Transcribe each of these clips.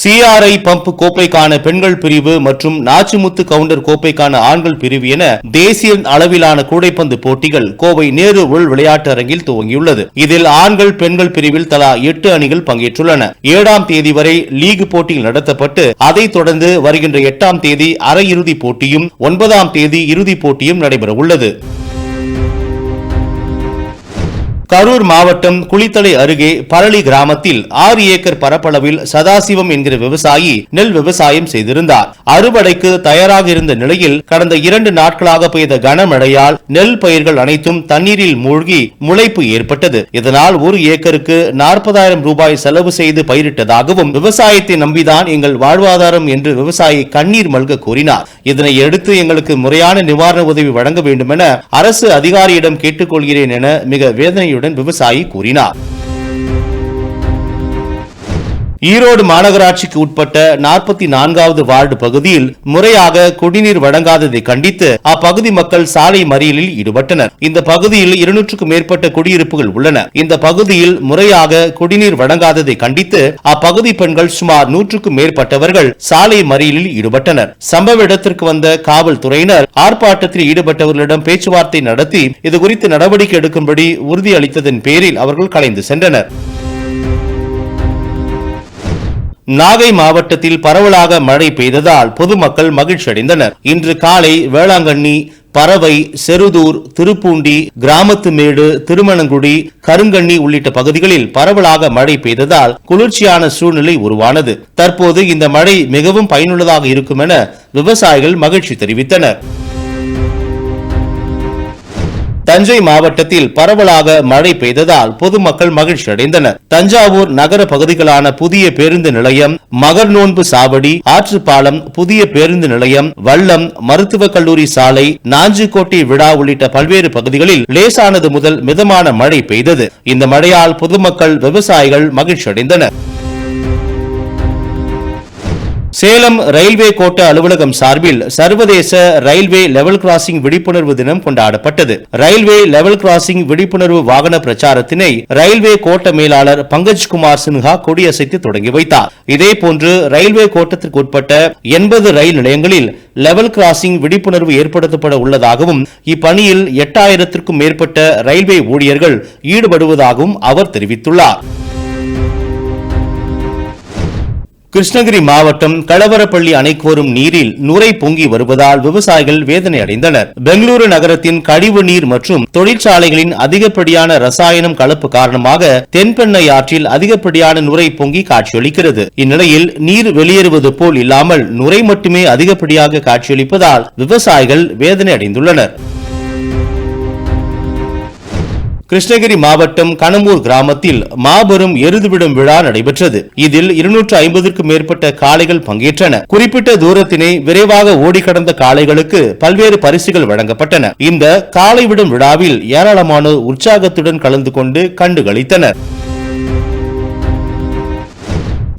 CRI pump கோப்பைக்கான பெண்கள் பிரிவு மற்றும் நாச்சிமுத்து கவுண்டர் கோப்பைக்கான ஆண்கள் பிரிவு என தேசிய அளவிலான கூடைப்பந்து போட்டிகள் கோவை நேரு உள் விளையாட்டு அரங்கில் துவங்கியுள்ளது. இதில் ஆண்கள் பெண்கள் பிரிவில் தலா எட்டு அணிகள் பங்கேற்றுள்ளன. ஏழாம் தேதி வரை லீக் போட்டிகள் நடத்தப்பட்டு அதைத் தொடர்ந்து வருகின்ற எட்டாம் தேதி அரையிறுதிப் போட்டியும் ஒன்பதாம் தேதி இறுதிப் போட்டியும் நடைபெற உள்ளது கரூர் மாவட்டம் குளித்தலை அருகே பரளி கிராமத்தில் ஆறு ஏக்கர் பரப்பளவில் சதாசிவம் என்கிற விவசாயி நெல் விவசாயம் செய்திருந்தார். அறுவடைக்கு தயாராக இருந்த நிலையில் கடந்த இரண்டு நாட்களாக பெய்த கனமழையால் நெல் பயிர்கள் அனைத்தும் தண்ணீரில் மூழ்கி முளைப்பு ஏற்பட்டது. இதனால் ஒரு ஏக்கருக்கு நாற்பதாயிரம் ரூபாய் செலவு செய்து பயிரிட்டதாகவும் விவசாயத்தை நம்பிதான் எங்கள் வாழ்வாதாரம் என்று விவசாயி கண்ணீர் மல்க கூறினார். இதனை அடுத்து எங்களுக்கு முறையான நிவாரண உதவி வழங்க வேண்டும் என அரசு அதிகாரியிடம் கேட்டுக்கொள்கிறேன் என மிக வேதனையுடன் விவசாயி கூறினார். ஈரோடு மாநகராட்சிக்கு உட்பட்ட நாற்பத்தி நான்காவது வார்டு பகுதியில் முறையாக குடிநீர் வழங்காததை கண்டித்து அப்பகுதி மக்கள் சாலை மறியலில் ஈடுபட்டனர். இந்த பகுதியில் இருநூற்றுக்கும் மேற்பட்ட குடியிருப்புகள் உள்ளன. இந்த பகுதியில் முறையாக குடிநீர் வழங்காததை கண்டித்து அப்பகுதி பெண்கள் சுமார் நூற்றுக்கும் மேற்பட்டவர்கள் சாலை மறியலில் ஈடுபட்டனர். சம்பவ இடத்திற்கு வந்த காவல்துறையினர் ஆர்ப்பாட்டத்தில் ஈடுபட்டவர்களிடம் பேச்சுவார்த்தை நடத்தி இதுகுறித்து நடவடிக்கை எடுக்கும்படி உறுதியளித்ததன் பேரில் அவர்கள் கலைந்து சென்றனர். நாகை மாவட்டத்தில் பரவலாக மழை பெய்ததால் பொதுமக்கள் மகிழ்ச்சி அடைந்தனர் இன்று காலை வேளாங்கண்ணி பறவை செருதூர் திருப்பூண்டி கிராமத்துமேடு திருமணங்குடி கருங்கண்ணி உள்ளிட்ட பகுதிகளில் பரவலாக மழை பெய்ததால் குளிர்ச்சியான சூழ்நிலை உருவானது. தற்போது இந்த மழை மிகவும் பயனுள்ளதாக இருக்கும் என விவசாயிகள் மகிழ்ச்சி தெரிவித்தனர். தஞ்சை மாவட்டத்தில் பரவலாக மழை பெய்ததால் பொதுமக்கள் மகிழ்ச்சி அடைந்தனர். தஞ்சாவூர் நகர பகுதிகளான புதிய பேருந்து நிலையம் மகர் நோன்பு சாவடி ஆற்றுப்பாலம் புதிய பேருந்து நிலையம் வல்லம் மருத்துவக் கல்லூரி சாலை நாஞ்சிக்கோட்டை விழா உள்ளிட்ட பல்வேறு பகுதிகளில் லேசானது முதல் மிதமான மழை பெய்தது. இந்த மழையால் பொதுமக்கள் விவசாயிகள் மகிழ்ச்சி அடைந்தனர். சேலம் ரயில்வே கோட்ட அலுவலகம் சார்பில் சர்வதேச ரயில்வே லெவல் கிராசிங் விழிப்புணர்வு தினம் கொண்டாடப்பட்டது. ரயில்வே லெவல் கிராசிங் விழிப்புணர்வு வாகன பிரச்சாரத்தினை ரயில்வே கோட்ட மேலாளர் பங்கஜ்குமார் சின்ஹா கொடியசைத்து தொடங்கி வைத்தார். இதேபோன்று ரயில்வே கோட்டத்திற்கு உட்பட்ட எண்பது ரயில் நிலையங்களில் லெவல் கிராசிங் விழிப்புணர்வு ஏற்படுத்தப்பட உள்ளதாகவும் இப்பணியில் எட்டாயிரத்திற்கும் மேற்பட்ட ரயில்வே ஊழியர்கள் ஈடுபடுவதாகவும் அவர் தெரிவித்துள்ளார். கிருஷ்ணகிரி மாவட்டம் களவரப்பள்ளி அணைக்கு வரும் நீரில் நுரை பொங்கி வருவதால் விவசாயிகள் வேதனை அடைந்தனர். பெங்களூரு நகரத்தின் கழிவு நீர் மற்றும் தொழிற்சாலைகளின் அதிகப்படியான ரசாயனம் கலப்பு காரணமாக தென்பெண்ணை ஆற்றில் அதிகப்படியான நுரை பொங்கி காட்சியளிக்கிறது. இந்நிலையில் நீர் வெளியேறுவது போல் இல்லாமல் நுரை மட்டுமே அதிகப்படியாக காட்சியளிப்பதால் விவசாயிகள் வேதனை அடைந்துள்ளனர். கிருஷ்ணகிரி மாவட்டம் கணமூர் கிராமத்தில் மாபெரும் எருதுவிடும் விழா நடைபெற்றது. இதில் இருநூற்று ஐம்பதுக்கும் மேற்பட்ட காளைகள் பங்கேற்றன. குறிப்பிட்ட தூரத்தினை விரைவாக ஓடி கடந்த காளைகளுக்கு பல்வேறு பரிசுகள் வழங்கப்பட்டன. இந்த காளை விடும் விழாவில் ஏராளமானோர் உற்சாகத்துடன் கலந்து கொண்டு கண்டுகளித்தனர்.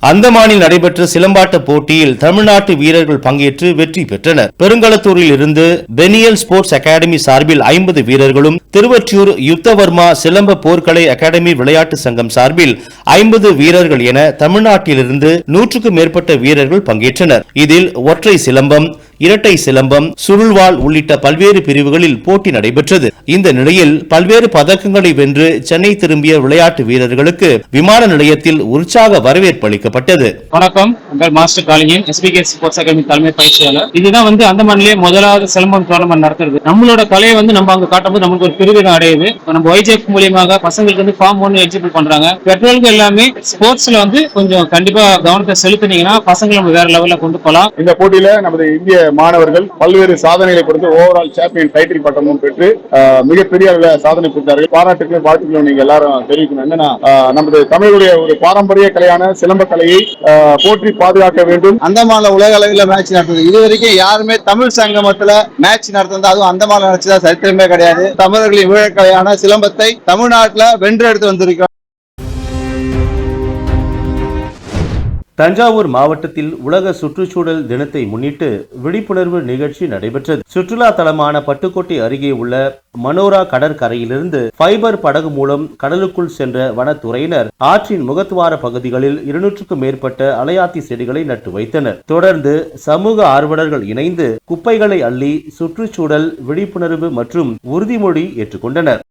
அந்தமானில் நடைபெற்ற சிலம்பாட்ட போட்டியில் தமிழ்நாட்டு வீரர்கள் பங்கேற்று வெற்றி பெற்றனர். பெருங்களத்தூரில் இருந்து பெனியல் ஸ்போர்ட்ஸ் அகாடமி சார்பில் ஐம்பது வீரர்களும் திருவற்றியூர் யுத்தவர்மா சிலம்ப போர்க்கலை அகாடமி விளையாட்டு சங்கம் சார்பில் ஐம்பது வீரர்கள் என தமிழ்நாட்டிலிருந்து நூற்றுக்கும் மேற்பட்ட வீரர்கள் பங்கேற்றனர். இதில் ஒற்றை சிலம்பம் இரட்டை சிலம்பம் சுருள்வாள் உள்ளிட்ட பல்வேறு பிரிவுகளில் போட்டி நடைபெற்றது. இந்த நிலையில் பல்வேறு பதக்கங்களை வென்று சென்னை திரும்பிய விளையாட்டு வீரர்களுக்கு விமான நிலையத்தில் உற்சாக வரவேற்பு அளிக்கப்பட்டது. வணக்கம். உங்கள் master Kaliyan SPK sports academy தலைமை பயிற்சியாளர். இதுதான் வந்து அந்த மண்ணிலே முதலாவது சிலம்பம் டோர்னமெண்ட் நடத்துறது. நம்மளோட கலையை வந்து நம்ம அங்க காட்டும்போது நமக்கு ஒரு பெருமிதம் அடையுது. இப்ப நம்ம ஒய்ஜெக் மூலியமாக பசங்களுக்கு வந்து ஃபார்ம் ஒன்று எக்ஸிபிள் பண்றாங்க. பெற்றோர்கள் எல்லாமே ஸ்போர்ட்ஸ்ல வந்து கொஞ்சம் கண்டிப்பா கவனத்தை செலுத்தினீங்கன்னா பசங்களை நம்ம வேற லெவல்ல கொண்டு போகலாம் இந்த போட்டியில நமது இந்திய மாணவர்கள் பல்வேறு சாதனைகளை கொடுத்து ஓவரால் சாம்பியன் டைட்டில் பட்டமும் பெற்று மிகப்பெரிய அளவில் சாதனை புரிந்தார்கள். பாராட்டுகளும் வாழ்த்துக்களும் நீங்க எல்லாரும் தெரிவிக்கணும். என்னன்னா நமது தமிழுடைய ஒரு பாரம்பரிய கலையான சிலம்ப கலையை போற்றி பாதுகாக்க வேண்டும். அந்தமான்ல உலக அளவில் மேட்ச் நடத்துது இது வரைக்கும் யாருமே தமிழ் சங்கமத்துல மேட்ச் நடத்துனது அதுவும் அந்தமான்ல நடச்சதா சரித்திரமே கிடையாது. தமிழர்களின் வீழக்கலையான சிலம்பத்தை தமிழ்நாட்டில் வென்றெடுத்து வந்திருக்கிறோம் தஞ்சாவூர் மாவட்டத்தில் உலக சுற்றுச்சூழல் தினத்தை முன்னிட்டு விழிப்புணர்வு நிகழ்ச்சி நடைபெற்றது. சுற்றுலா தலமான பட்டுக்கோட்டை அருகே உள்ள மனோரா கடற்கரையிலிருந்து ஃபைபர் படகு மூலம் கடலுக்குள் சென்ற வனத்துறையினர் ஆற்றின் முகத்துவார பகுதிகளில் இருநூற்றுக்கும் மேற்பட்ட அலையாத்தி செடிகளை நட்டு வைத்தனர். தொடர்ந்து சமூக ஆர்வலர்கள் இணைந்து குப்பைகளை அள்ளி சுற்றுச்சூழல் விழிப்புணர்வு மற்றும் உறுதிமொழி ஏற்றுக்கொண்டனர்.